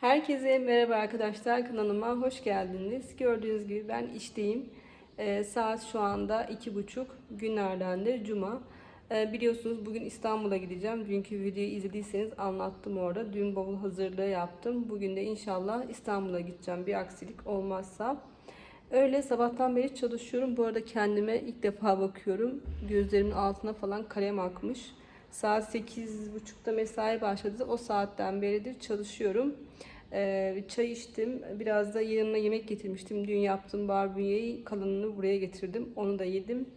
Herkese merhaba arkadaşlar kanalıma hoş geldiniz. Gördüğünüz gibi ben işteyim. Ee, saat şu anda iki buçuk günlerdendir cuma. Ee, biliyorsunuz bugün İstanbul'a gideceğim. Dünkü videoyu izlediyseniz anlattım orada. Dün bavul hazırlığı yaptım. Bugün de inşallah İstanbul'a gideceğim bir aksilik olmazsa. Öyle sabahtan beri çalışıyorum. Bu arada kendime ilk defa bakıyorum. Gözlerimin altına falan kalem akmış. Saat 8.30'da mesai başladı. O saatten beridir çalışıyorum. Ee, çay içtim. Biraz da yanına yemek getirmiştim. Dün yaptığım barbunyeyi kalanını buraya getirdim. Onu da yedim.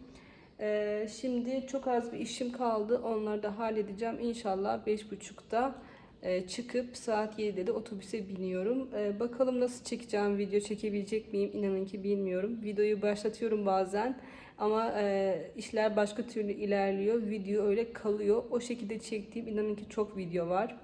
Ee, şimdi çok az bir işim kaldı. Onları da halledeceğim. İnşallah 5.30'da e, çıkıp saat 7'de de otobüse biniyorum. Ee, bakalım nasıl çekeceğim video çekebilecek miyim? İnanın ki bilmiyorum. Videoyu başlatıyorum bazen. Ama e, işler başka türlü ilerliyor. Video öyle kalıyor. O şekilde çektiğim inanın ki çok video var.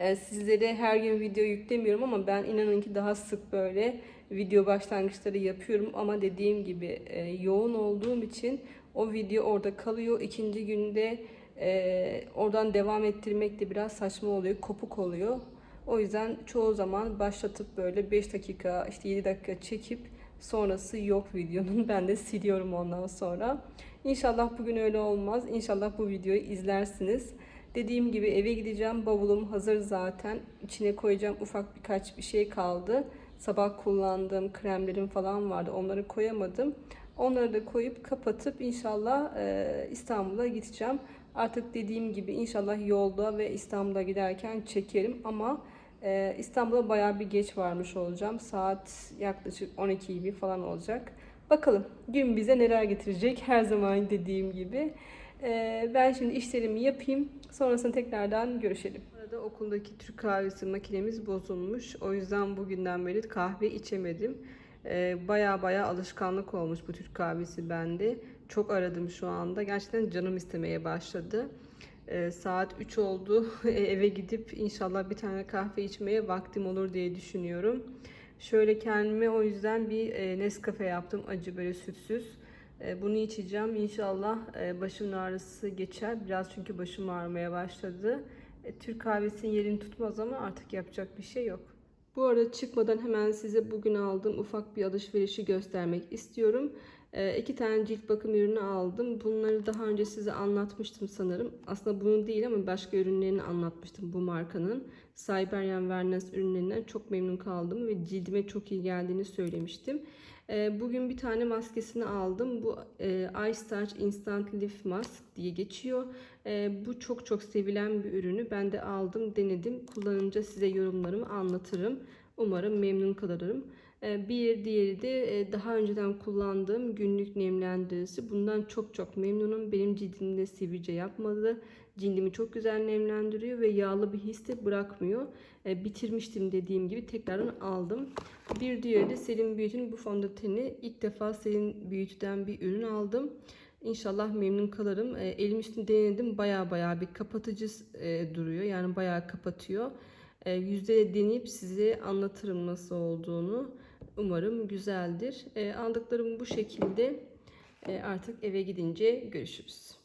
E, sizlere her gün video yüklemiyorum ama ben inanın ki daha sık böyle video başlangıçları yapıyorum. Ama dediğim gibi e, yoğun olduğum için o video orada kalıyor. İkinci günde e, oradan devam ettirmek de biraz saçma oluyor, kopuk oluyor. O yüzden çoğu zaman başlatıp böyle 5 dakika işte 7 dakika çekip sonrası yok videonun. Ben de siliyorum ondan sonra. İnşallah bugün öyle olmaz. İnşallah bu videoyu izlersiniz. Dediğim gibi eve gideceğim. Bavulum hazır zaten. İçine koyacağım ufak birkaç bir şey kaldı. Sabah kullandığım kremlerim falan vardı. Onları koyamadım. Onları da koyup kapatıp inşallah e, İstanbul'a gideceğim. Artık dediğim gibi inşallah yolda ve İstanbul'a giderken çekerim ama ee, İstanbul'a bayağı bir geç varmış olacağım. Saat yaklaşık 12 gibi falan olacak. Bakalım gün bize neler getirecek her zaman dediğim gibi. Ee, ben şimdi işlerimi yapayım. Sonrasında tekrardan görüşelim. Arada okuldaki Türk kahvesi makinemiz bozulmuş. O yüzden bugünden beri kahve içemedim. Ee, baya baya alışkanlık olmuş bu Türk kahvesi bende. Çok aradım şu anda. Gerçekten canım istemeye başladı. Ee, saat 3 oldu. Eve gidip inşallah bir tane kahve içmeye vaktim olur diye düşünüyorum. Şöyle kendime o yüzden bir e, Nescafe yaptım. Acı böyle sütsüz. E, bunu içeceğim. İnşallah e, başımın ağrısı geçer. Biraz çünkü başım ağrımaya başladı. E, Türk kahvesinin yerini tutmaz ama artık yapacak bir şey yok. Bu arada çıkmadan hemen size bugün aldığım ufak bir alışverişi göstermek istiyorum. E, iki tane cilt bakım ürünü aldım. Bunları daha önce size anlatmıştım sanırım. Aslında bunu değil ama başka ürünlerini anlatmıştım bu markanın. Cyberian Wellness ürünlerinden çok memnun kaldım ve cildime çok iyi geldiğini söylemiştim. E, bugün bir tane maskesini aldım. Bu e, Eye Starch Instant Lift Mask diye geçiyor. E, bu çok çok sevilen bir ürünü. Ben de aldım, denedim. Kullanınca size yorumlarımı anlatırım. Umarım memnun kalırım. E, bir diğeri de e, daha önceden kullandığım günlük nemlendiricisi. Bundan çok çok memnunum. Benim cildimde sivilce yapmadı. Cildimi çok güzel nemlendiriyor ve yağlı bir his de bırakmıyor. E, bitirmiştim dediğim gibi tekrardan aldım. Bir diğeri de Selin Beauty'nin bu fondöteni. İlk defa Selin Beauty'den bir ürün aldım. İnşallah memnun kalırım. E, elim üstünde denedim. Baya baya bir kapatıcı e, duruyor. Yani baya kapatıyor. E, yüzde deneyip size anlatırım nasıl olduğunu. Umarım güzeldir. E, aldıklarım bu şekilde. E, artık eve gidince görüşürüz.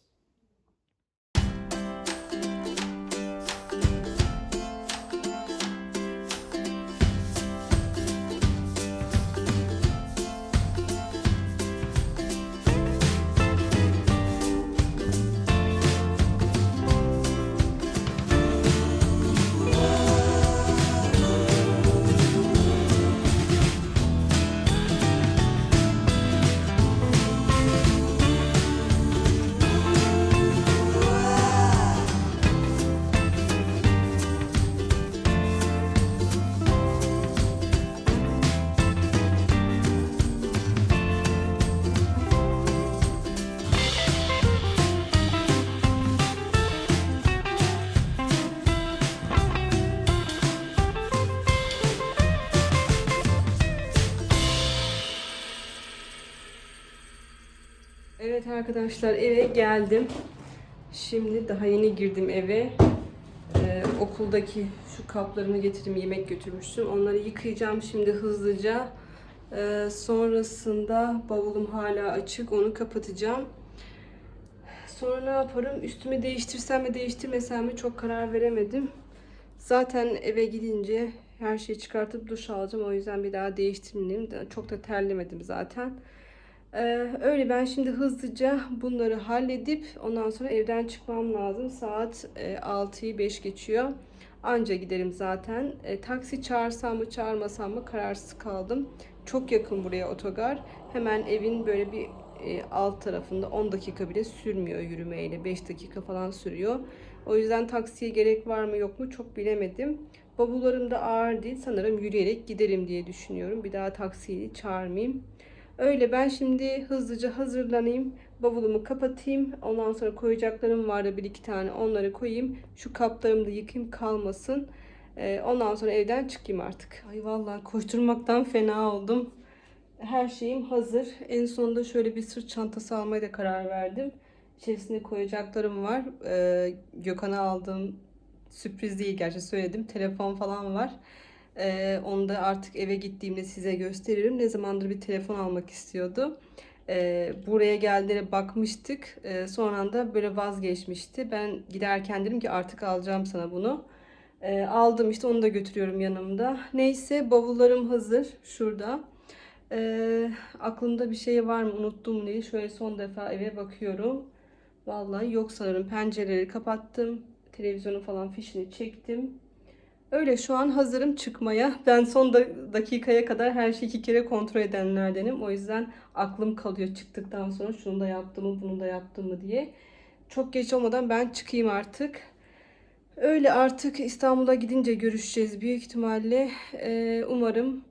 Arkadaşlar eve geldim. Şimdi daha yeni girdim eve. Ee, okuldaki şu kaplarımı getirdim yemek götürmüştüm. Onları yıkayacağım şimdi hızlıca. Ee, sonrasında bavulum hala açık onu kapatacağım. Sonra ne yaparım? Üstümü değiştirsem mi değiştirmesem mi çok karar veremedim. Zaten eve gidince her şeyi çıkartıp duş alacağım. O yüzden bir daha değiştirmeyeyim. De- Çok da terlemedim zaten. Ee, öyle ben şimdi hızlıca bunları halledip ondan sonra evden çıkmam lazım. Saat e, 6'yı 5 geçiyor. Anca giderim zaten. E, taksi çağırsam mı çağırmasam mı kararsız kaldım. Çok yakın buraya otogar. Hemen evin böyle bir e, alt tarafında 10 dakika bile sürmüyor yürümeyle. 5 dakika falan sürüyor. O yüzden taksiye gerek var mı yok mu çok bilemedim. Bavullarım da ağır değil. Sanırım yürüyerek giderim diye düşünüyorum. Bir daha taksiyi çağırmayayım. Öyle ben şimdi hızlıca hazırlanayım. Bavulumu kapatayım. Ondan sonra koyacaklarım vardı bir iki tane. Onları koyayım. Şu kaplarımı da yıkayayım kalmasın. Ee, ondan sonra evden çıkayım artık. Ay vallahi koşturmaktan fena oldum. Her şeyim hazır. En sonunda şöyle bir sırt çantası almaya da karar verdim. İçerisine koyacaklarım var. Ee, Gökhan'a aldığım sürpriz değil gerçi söyledim. Telefon falan var. Ee, onu da artık eve gittiğimde size gösteririm. Ne zamandır bir telefon almak istiyordu. Ee, buraya geldiğinde bakmıştık. Ee, sonra da böyle vazgeçmişti. Ben giderken dedim ki artık alacağım sana bunu. Ee, aldım işte onu da götürüyorum yanımda. Neyse bavullarım hazır şurada. Ee, aklımda bir şey var mı unuttum diye şöyle son defa eve bakıyorum. Vallahi yok sanırım. Pencereleri kapattım. Televizyonu falan fişini çektim. Öyle şu an hazırım çıkmaya. Ben son da- dakikaya kadar her şeyi iki kere kontrol edenlerdenim. O yüzden aklım kalıyor çıktıktan sonra şunu da yaptım mı bunu da yaptım mı diye. Çok geç olmadan ben çıkayım artık. Öyle artık İstanbul'a gidince görüşeceğiz büyük ihtimalle. Ee, umarım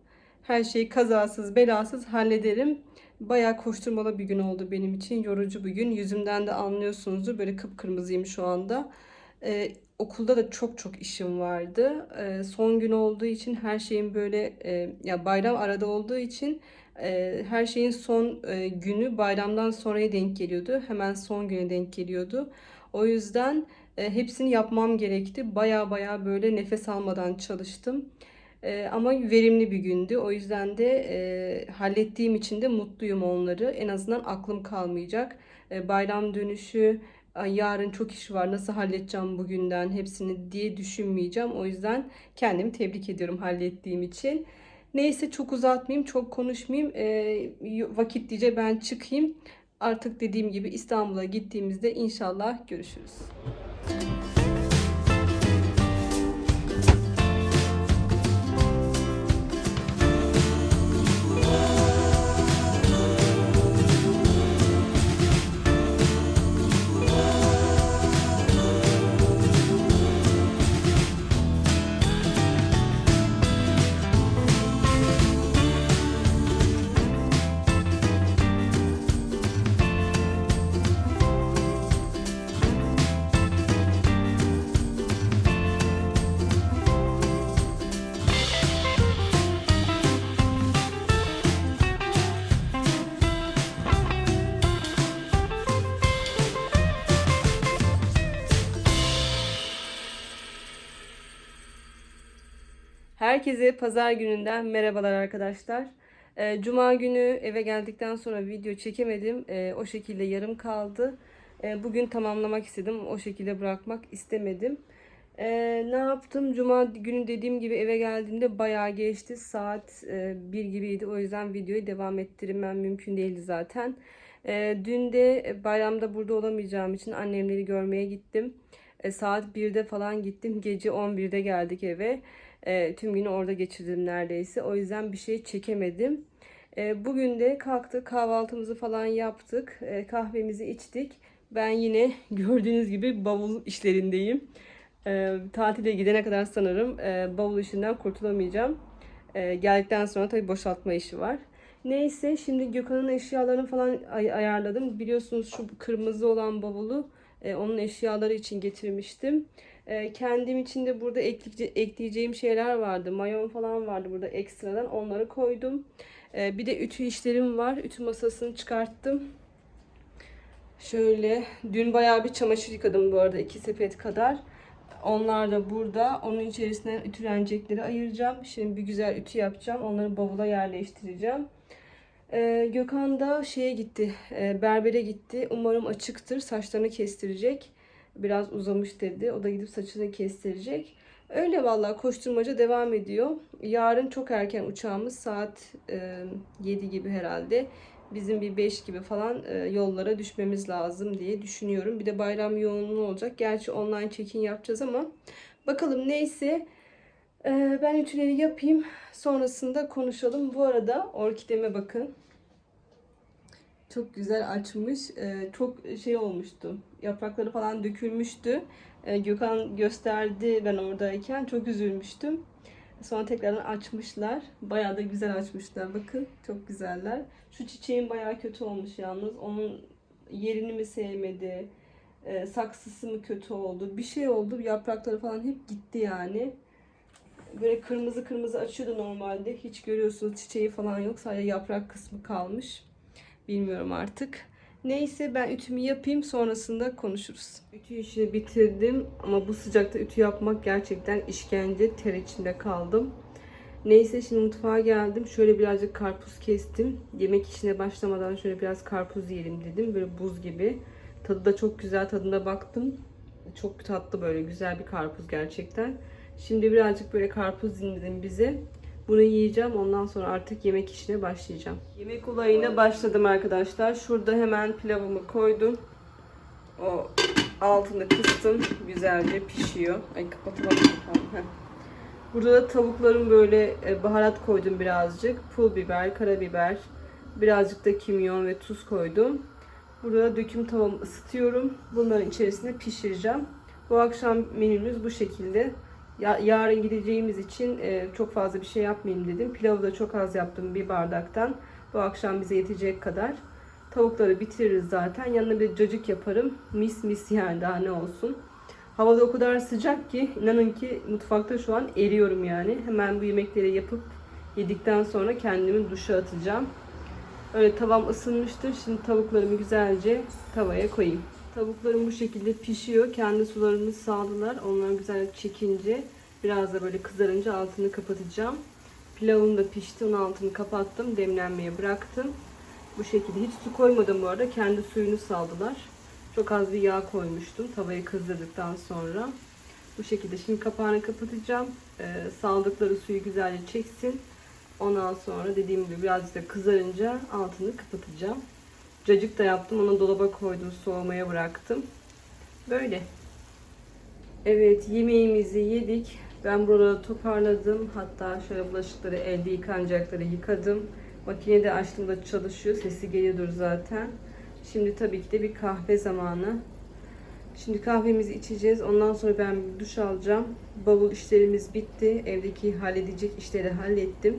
her şeyi kazasız belasız hallederim. Bayağı koşturmalı bir gün oldu benim için. Yorucu bir gün. Yüzümden de anlıyorsunuzdur. Böyle kıpkırmızıyım şu anda. Ee, okulda da çok çok işim vardı. Ee, son gün olduğu için her şeyin böyle e, ya bayram arada olduğu için e, her şeyin son e, günü bayramdan sonraya denk geliyordu. Hemen son güne denk geliyordu. O yüzden e, hepsini yapmam gerekti. Baya baya böyle nefes almadan çalıştım. E, ama verimli bir gündü. O yüzden de e, hallettiğim için de mutluyum onları. En azından aklım kalmayacak. E, bayram dönüşü, "Ay, yarın çok iş var, nasıl halledeceğim bugünden hepsini diye düşünmeyeceğim. O yüzden kendimi tebrik ediyorum hallettiğim için. Neyse çok uzatmayayım, çok konuşmayayım. E, vakit diyece ben çıkayım. Artık dediğim gibi İstanbul'a gittiğimizde inşallah görüşürüz. Herkese pazar gününden merhabalar arkadaşlar. Ee, Cuma günü eve geldikten sonra video çekemedim. Ee, o şekilde yarım kaldı. Ee, bugün tamamlamak istedim. O şekilde bırakmak istemedim. Ne yaptım? Cuma günü dediğim gibi eve geldiğimde bayağı geçti. Saat e, 1 gibiydi. O yüzden videoyu devam ettirmem mümkün değildi zaten. Dün de bayramda burada olamayacağım için annemleri görmeye gittim. E, saat 1'de falan gittim. Gece 11'de geldik eve. E, tüm günü orada geçirdim neredeyse. O yüzden bir şey çekemedim. E, bugün de kalktık kahvaltımızı falan yaptık. E, kahvemizi içtik. Ben yine gördüğünüz gibi bavul işlerindeyim. E, tatile gidene kadar sanırım e, bavul işinden kurtulamayacağım. E, geldikten sonra tabii boşaltma işi var. Neyse şimdi Gökhan'ın eşyalarını falan ay- ayarladım. Biliyorsunuz şu kırmızı olan bavulu e, onun eşyaları için getirmiştim. E, kendim için de burada ekleyece- ekleyeceğim şeyler vardı. Mayon falan vardı burada ekstradan. Onları koydum. E, bir de ütü işlerim var. Ütü masasını çıkarttım. Şöyle dün bayağı bir çamaşır yıkadım bu arada iki sepet kadar. Onlar da burada. Onun içerisine ütülenecekleri ayıracağım. Şimdi bir güzel ütü yapacağım. Onları bavula yerleştireceğim. Ee, Gökhan da şeye gitti, e, berbere gitti. Umarım açıktır. Saçlarını kestirecek. Biraz uzamış dedi. O da gidip saçını kestirecek. Öyle vallahi koşturmaca devam ediyor. Yarın çok erken uçağımız saat e, 7 gibi herhalde. Bizim bir 5 gibi falan e, yollara düşmemiz lazım diye düşünüyorum. Bir de bayram yoğunluğu olacak. Gerçi online check-in yapacağız ama bakalım neyse. E, ben ütüleri yapayım. Sonrasında konuşalım. Bu arada orkideme bakın. Çok güzel açmış. E, çok şey olmuştu. Yaprakları falan dökülmüştü. E, Gökhan gösterdi ben oradayken. Çok üzülmüştüm. Sonra tekrardan açmışlar. Bayağı da güzel açmışlar. Bakın çok güzeller. Şu çiçeğin bayağı kötü olmuş yalnız. Onun yerini mi sevmedi? e, saksısı mı kötü oldu? Bir şey oldu. Yaprakları falan hep gitti yani. Böyle kırmızı kırmızı açıyordu normalde. Hiç görüyorsunuz çiçeği falan yok. Sadece yaprak kısmı kalmış. Bilmiyorum artık. Neyse ben ütümü yapayım sonrasında konuşuruz. Ütü işini bitirdim ama bu sıcakta ütü yapmak gerçekten işkence. Ter içinde kaldım. Neyse şimdi mutfağa geldim. Şöyle birazcık karpuz kestim. Yemek işine başlamadan şöyle biraz karpuz yiyelim dedim. Böyle buz gibi. Tadı da çok güzel. Tadına baktım. Çok tatlı böyle güzel bir karpuz gerçekten. Şimdi birazcık böyle karpuz dinledim bize. Bunu yiyeceğim. Ondan sonra artık yemek işine başlayacağım. Yemek olayına başladım arkadaşlar. Şurada hemen pilavımı koydum. O altını kıstım. Güzelce pişiyor. Ay kapatamadım. Burada da tavukların böyle e, baharat koydum birazcık. Pul biber, karabiber, birazcık da kimyon ve tuz koydum. Burada da döküm tavamı ısıtıyorum. Bunların içerisine pişireceğim. Bu akşam menümüz bu şekilde. Ya, yarın gideceğimiz için e, çok fazla bir şey yapmayayım dedim. Pilavı da çok az yaptım bir bardaktan. Bu akşam bize yetecek kadar. Tavukları bitiririz zaten. Yanına bir cacık yaparım. Mis mis yani daha ne olsun. Havada o kadar sıcak ki inanın ki mutfakta şu an eriyorum yani. Hemen bu yemekleri yapıp yedikten sonra kendimi duşa atacağım. Öyle tavam ısınmıştır. Şimdi tavuklarımı güzelce tavaya koyayım. Tavuklarım bu şekilde pişiyor. Kendi sularını sağdılar. Onlar güzel çekince biraz da böyle kızarınca altını kapatacağım. Pilavım da pişti. Onun altını kapattım. Demlenmeye bıraktım. Bu şekilde hiç su koymadım bu arada. Kendi suyunu saldılar. Çok az bir yağ koymuştum tavayı kızdırdıktan sonra. Bu şekilde şimdi kapağını kapatacağım. Ee, saldıkları suyu güzelce çeksin. Ondan sonra dediğim gibi birazcık da kızarınca altını kapatacağım. Cacık da yaptım. Onu dolaba koydum. Soğumaya bıraktım. Böyle. Evet yemeğimizi yedik. Ben buraları toparladım. Hatta şöyle bulaşıkları elde yıkanacakları yıkadım. Makinede açtığımda çalışıyor. Sesi geliyordur zaten. Şimdi tabii ki de bir kahve zamanı. Şimdi kahvemizi içeceğiz. Ondan sonra ben bir duş alacağım. Bavul işlerimiz bitti. Evdeki halledecek işleri hallettim.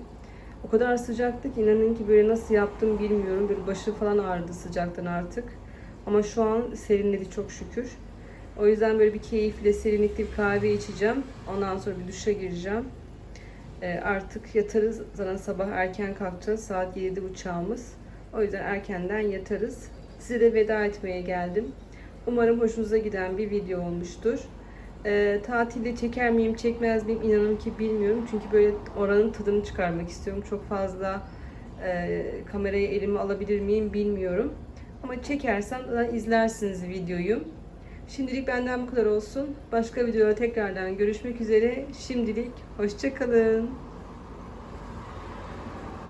O kadar sıcaktı ki inanın ki böyle nasıl yaptım bilmiyorum. Böyle başı falan ağrıdı sıcaktan artık. Ama şu an serinledi çok şükür. O yüzden böyle bir keyifle serinlikli bir kahve içeceğim. Ondan sonra bir duşa gireceğim. Ee, artık yatarız. Zaten sabah erken kalkacağız. Saat 7'de uçağımız. O yüzden erkenden yatarız. Size de veda etmeye geldim. Umarım hoşunuza giden bir video olmuştur. Ee, tatilde çeker miyim çekmez miyim inanın ki bilmiyorum. Çünkü böyle oranın tadını çıkarmak istiyorum. Çok fazla e, kamerayı elime alabilir miyim bilmiyorum. Ama çekersem izlersiniz videoyu. Şimdilik benden bu kadar olsun. Başka videoda tekrardan görüşmek üzere. Şimdilik hoşçakalın.